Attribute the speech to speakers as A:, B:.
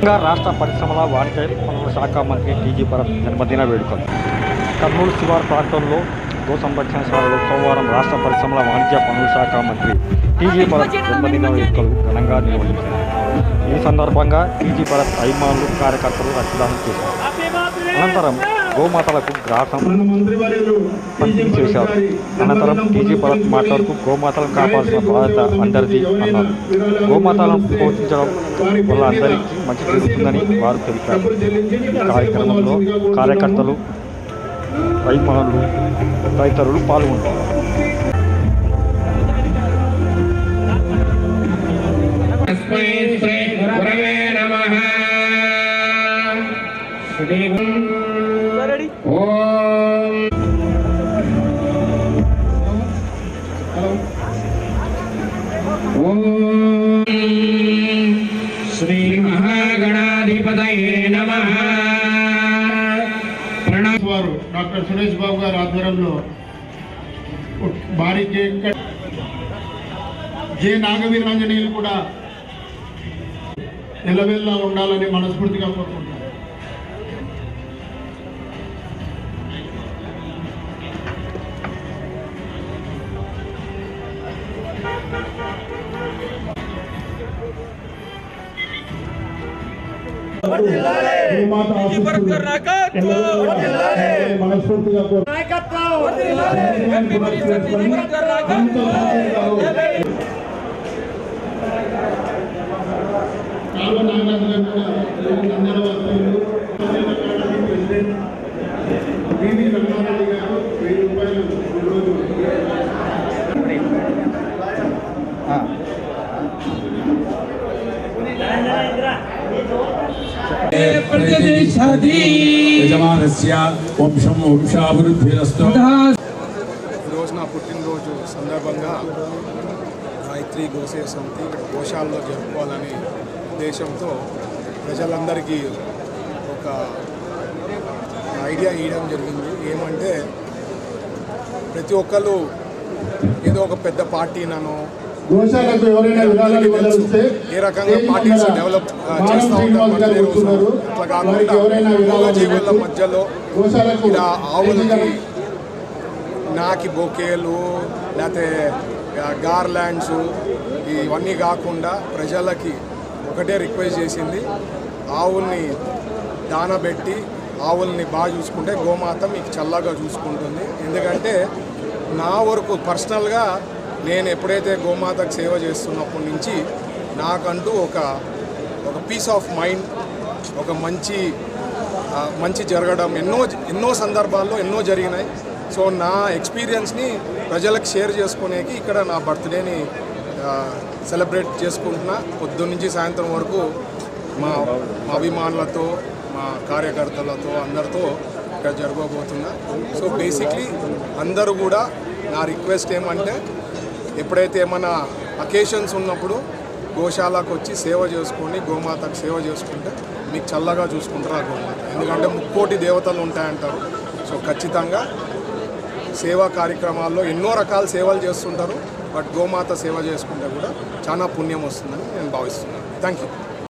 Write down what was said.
A: రాష్ట్ర పరిశ్రమల వాణిజ్య పనుల శాఖ మంత్రి టీజీ భరత్ జన్మదిన వేడుకలు. కర్నూలు శివారు ప్రాంతంలో గో సంరక్షణశాలలో సోమవారం రాష్ట్ర పరిశ్రమల వాణిజ్య పనుల శాఖ మంత్రి టీజీ భరత్ జన్మదిన వేడుకలు ఘనంగా నిర్వహించారు. ఈ సందర్భంగా టీజీ భరత్ అభిమానులు కార్యకర్తలు రక్తదానం చేశారు. అనంతరం గోమాతలకు గ్రాసం పంపిణీ చేశారు. అనంతరం టీజీ భరత్ మాట్లాడుతూ గోమాతలను కాపాల్సిన బాధ్యత అందరిది అన్నారు. గోమాతలను పోషించడం వల్ల అందరికీ మంచి జరుగుతుందని వారు తెలిపారు. ఈ కార్యక్రమంలో కార్యకర్తలు అభిమానులు తదితరులు పాల్గొన్నారు.
B: తస్మై శ్రీ గురవే నమః. శ్రీ ఓం ఓం శ్రీ మహాగణాధిపతయే నమః. ప్రణవ
C: వారు డాక్టర్ సురేష్ బాబు గారు ఆధ్వర్యంలో భారీ కేక్ కట్- నాగవీరాంజనేయులు కూడా ఎల్లవెల్లా ఉండాలని మనస్ఫూర్తిగా కోరుకుంటున్నాను. మనస్ఫూర్తిగా నాగరాజు గారు కూడా
D: యజమానస్య వంశం వంశాభివృద్ధిరస్తు.
E: ఈరోజు నా పుట్టినరోజు సందర్భంగా గాయత్రి గోసే సమితి గోశాలలో జరుపుకోవాలని ఉద్దేశంతో ప్రజలందరికీ ఒక ఐడియా ఇవ్వడం జరిగింది. ఏమంటే ప్రతి ఒక్కరు ఏదో ఒక పెద్ద పార్టీనో
C: గోశాలకు ఎవరైనా విరాళాలు ఇవ్వదలిస్తే
E: ఏ రకంగా పార్టీస్ డెవలప్ చేస్తూ ఉంటారు అట్లా కాకుండా
C: విరాళాలు.
E: మధ్యలో
C: గోశాలకు
E: ఆవులకి నాకి బొకేలు లేకపోతే గార్లాండ్స్ ఇవన్నీ కాకుండా ప్రజలకి ఒకటే రిక్వెస్ట్ చేసింది ఆవుల్ని దానబెట్టి ఆవుల్ని బాగా చూసుకుంటే గోమాత మీకు చల్లగా చూసుకుంటుంది ఎందుకంటే నా వరకు పర్సనల్గా నేను ఎప్పుడైతే గోమాతకు సేవ చేస్తున్నప్పటి నుంచి నాకంటూ ఒక ఒక పీస్ ఆఫ్ మైండ్ ఒక మంచి మంచి జరగడం ఎన్నో ఎన్నో సందర్భాల్లో ఎన్నో జరిగినాయి. సో నా ఎక్స్పీరియన్స్ని ప్రజలకు షేర్ చేసుకునేకి ఇక్కడ నా బర్త్డేని సెలబ్రేట్ చేసుకుంటున్నా. పొద్దున్న నుంచి సాయంత్రం వరకు మా మా అభిమానులతో మా కార్యకర్తలతో అందరితో ఇక్కడ జరగబోతున్నా. సో బేసిక్లీ అందరూ కూడా నా రిక్వెస్ట్ ఏమంటే ఎప్పుడైతే ఏమైనా అకేషన్స్ ఉన్నప్పుడు గోశాలకు వచ్చి సేవ చేసుకొని గోమాతకు సేవ చేసుకుంటే మీకు చల్లగా చూసుకుంటారు ఆ గోమాత. ఎందుకంటే ముక్కోటి దేవతలు ఉంటాయంటారు. సో ఖచ్చితంగా సేవా కార్యక్రమాల్లో ఎన్నో రకాల సేవలు చేస్తుంటారు. బట్ గోమాత సేవ చేసుకుంటే కూడా చాలా పుణ్యం వస్తుందని నేను భావిస్తున్నాను. Thank you